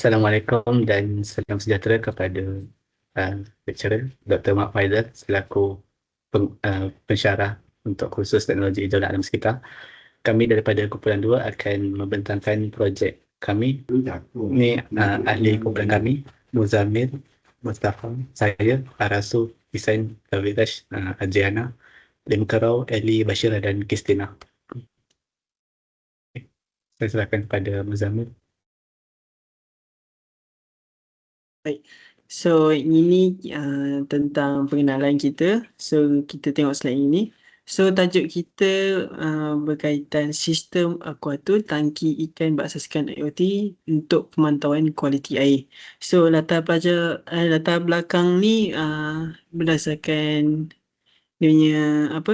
Assalamualaikum dan salam sejahtera kepada uh, lecturer Dr. Mak Faizal selaku peng, uh, pensyarah untuk kursus teknologi hijau dan alam sekitar. Kami daripada kumpulan 2 akan membentangkan projek kami. Ini uh, ahli kumpulan kami, Muzamil, Mustafa, saya, Arasu, Hisain, Kavirash, uh, Adriana, Lim Kerau, Eli, Bashira dan Kristina. Saya serahkan kepada Muzamil. Baik. So ini uh, tentang pengenalan kita. So kita tengok slide ini. So tajuk kita uh, berkaitan sistem aquatur tangki ikan berasaskan IoT untuk pemantauan kualiti air. So latar pelajar uh, latar belakang ni uh, berdasarkan dia apa?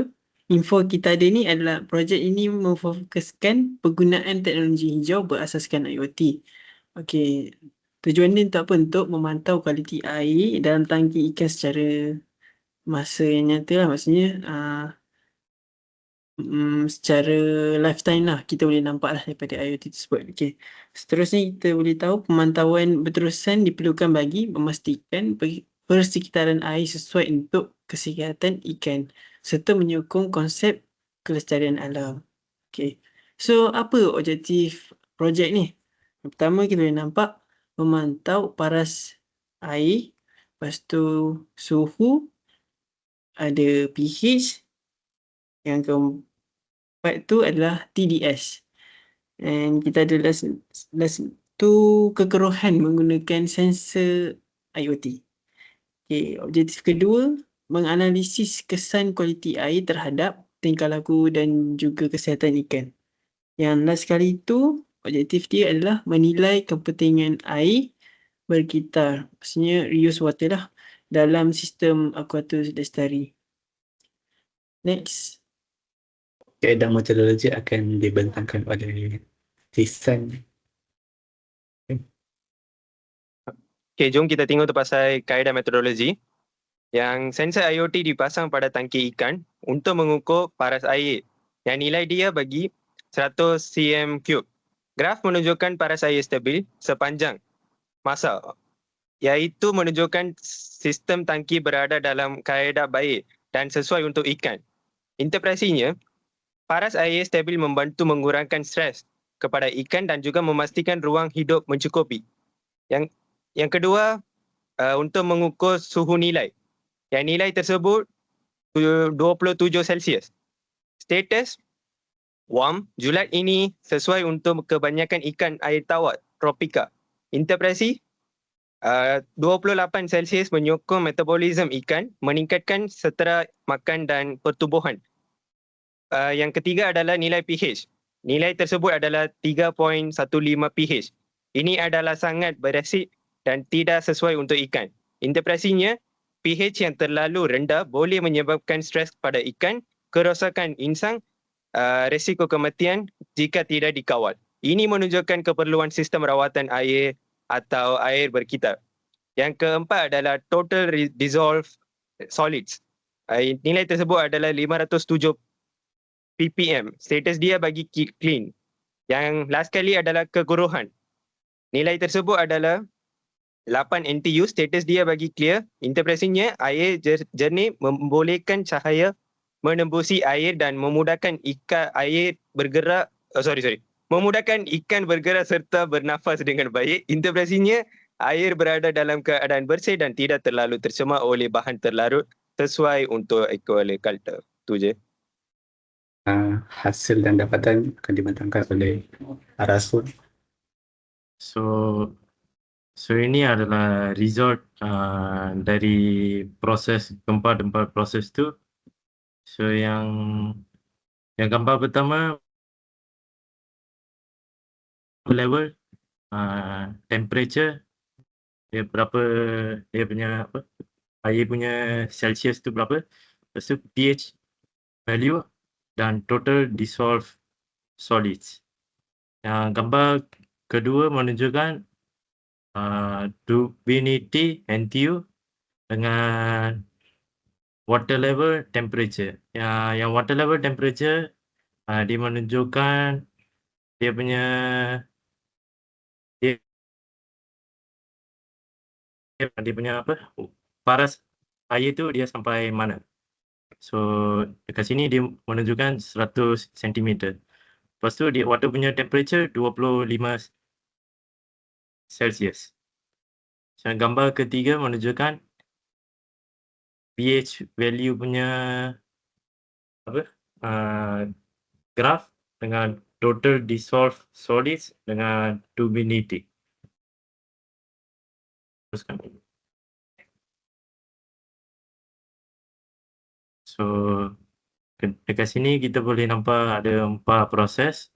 Info kita ada ni adalah projek ini memfokuskan penggunaan teknologi hijau berasaskan IoT. Okey, Tujuan ni untuk apa? Untuk memantau kualiti air dalam tangki ikan secara masa yang nyata lah. Maksudnya uh, um, secara lifetime lah kita boleh nampak lah daripada IoT tersebut. Okay. Seterusnya kita boleh tahu pemantauan berterusan diperlukan bagi memastikan persekitaran air sesuai untuk kesihatan ikan serta menyokong konsep kelestarian alam. Okay. So apa objektif projek ni? Yang pertama kita boleh nampak memantau paras air, lepas tu suhu, ada pH, yang keempat tu adalah TDS. Dan kita ada last, last tu kekeruhan menggunakan sensor IoT. Okay, objektif kedua, menganalisis kesan kualiti air terhadap tingkah laku dan juga kesihatan ikan. Yang last kali tu objektif dia adalah menilai kepentingan air berkitar. Maksudnya reuse water lah dalam sistem aquatus lestari. Next. Kaedah metodologi akan dibentangkan oleh Tisan. Okay, jom kita tengok tu pasal kaedah metodologi. Yang sensor IoT dipasang pada tangki ikan untuk mengukur paras air yang nilai dia bagi 100 cm cube Graf menunjukkan paras air stabil sepanjang masa iaitu menunjukkan sistem tangki berada dalam kaedah baik dan sesuai untuk ikan. Interpretasinya, paras air stabil membantu mengurangkan stres kepada ikan dan juga memastikan ruang hidup mencukupi. Yang yang kedua, uh, untuk mengukur suhu nilai. Yang nilai tersebut 27 Celsius. Status warm, julat ini sesuai untuk kebanyakan ikan air tawar tropika. Interpretasi, uh, 28 Celsius menyokong metabolisme ikan, meningkatkan setera makan dan pertubuhan. Uh, yang ketiga adalah nilai pH. Nilai tersebut adalah 3.15 pH. Ini adalah sangat beresid dan tidak sesuai untuk ikan. Interpretasinya, pH yang terlalu rendah boleh menyebabkan stres pada ikan, kerosakan insang uh, resiko kematian jika tidak dikawal. Ini menunjukkan keperluan sistem rawatan air atau air berkitar. Yang keempat adalah total dissolved solids. Uh, nilai tersebut adalah 507 ppm. Status dia bagi clean. Yang last kali adalah keguruhan. Nilai tersebut adalah 8 NTU. Status dia bagi clear. Interpretasinya air jernih membolehkan cahaya menembusi air dan memudahkan ikan air bergerak oh, sorry sorry. Memudahkan ikan bergerak serta bernafas dengan baik. Interpretasinya air berada dalam keadaan bersih dan tidak terlalu tercemar oleh bahan terlarut sesuai untuk aquaculture tu je. Uh, hasil dan dapatan akan dibentangkan oleh Arasul so so ini adalah result uh, dari proses tempat-tempat proses tu So yang yang gambar pertama level uh, temperature dia berapa dia punya apa air punya celsius tu berapa lepas tu pH value dan total dissolved solids. Yang gambar kedua menunjukkan uh, turbidity NTU dengan water level temperature. Yang yang water level temperature uh, dia menunjukkan dia punya dia dia punya apa paras air tu dia sampai mana. So dekat sini dia menunjukkan 100 cm. Lepas tu dia water punya temperature 25 Celsius. So gambar ketiga menunjukkan pH value punya apa uh, graph dengan total dissolved solids dengan turbidity. Teruskan. So dekat sini kita boleh nampak ada empat proses.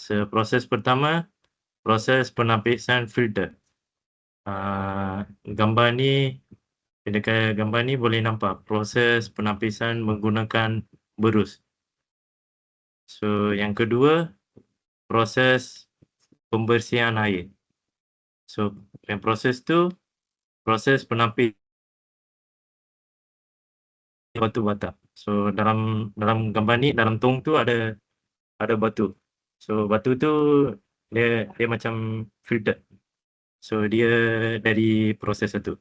So, proses pertama proses penapisan filter. Uh, gambar ni dekat gambar ni boleh nampak proses penapisan menggunakan berus. So yang kedua proses pembersihan air. So yang proses tu proses penapis batu bata. So dalam dalam gambar ni dalam tong tu ada ada batu. So batu tu dia dia macam filter. So dia dari proses satu.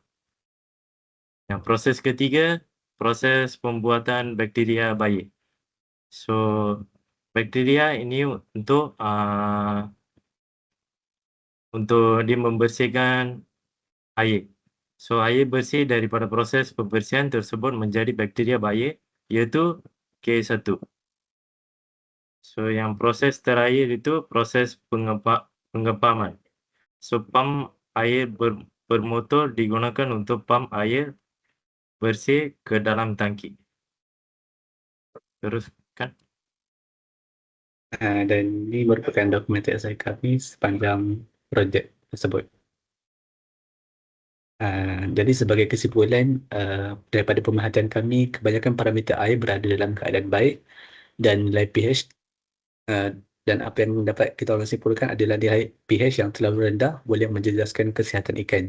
Yang proses ketiga proses pembuatan bakteria bayi. So bakteria ini untuk uh, untuk membersihkan air. So air bersih daripada proses pembersihan tersebut menjadi bakteria baik iaitu K1. So yang proses terakhir itu proses pengepaman. So pam air ber, bermotor digunakan untuk pam air bersih ke dalam tangki. Teruskan. Uh, dan ini merupakan dokumentasi kami sepanjang projek tersebut. Uh, jadi sebagai kesimpulan uh, daripada pemerhatian kami, kebanyakan parameter air berada dalam keadaan baik dan nilai pH uh, dan apa yang dapat kita simpulkan adalah nilai pH yang terlalu rendah boleh menjejaskan kesihatan ikan.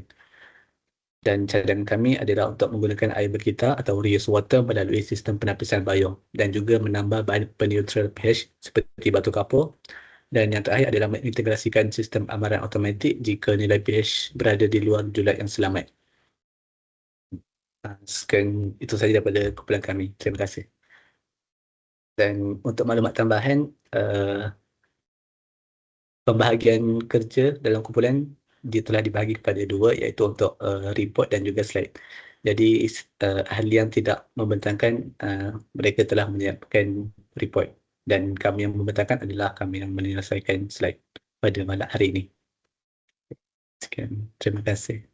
Dan cadangan kami adalah untuk menggunakan air berkita atau reuse water melalui sistem penapisan bio dan juga menambah bahan peneutral pH seperti batu kapur dan yang terakhir adalah mengintegrasikan sistem amaran automatik jika nilai pH berada di luar julat yang selamat. Ah, sekian itu saja daripada kumpulan kami. Terima kasih. Dan untuk maklumat tambahan, uh, pembahagian kerja dalam kumpulan dia telah dibahagi kepada dua iaitu untuk uh, report dan juga slide. Jadi uh, ahli yang tidak membentangkan uh, mereka telah menyiapkan report dan kami yang membentangkan adalah kami yang menyelesaikan slide pada malam hari ini. Sekian. Terima kasih.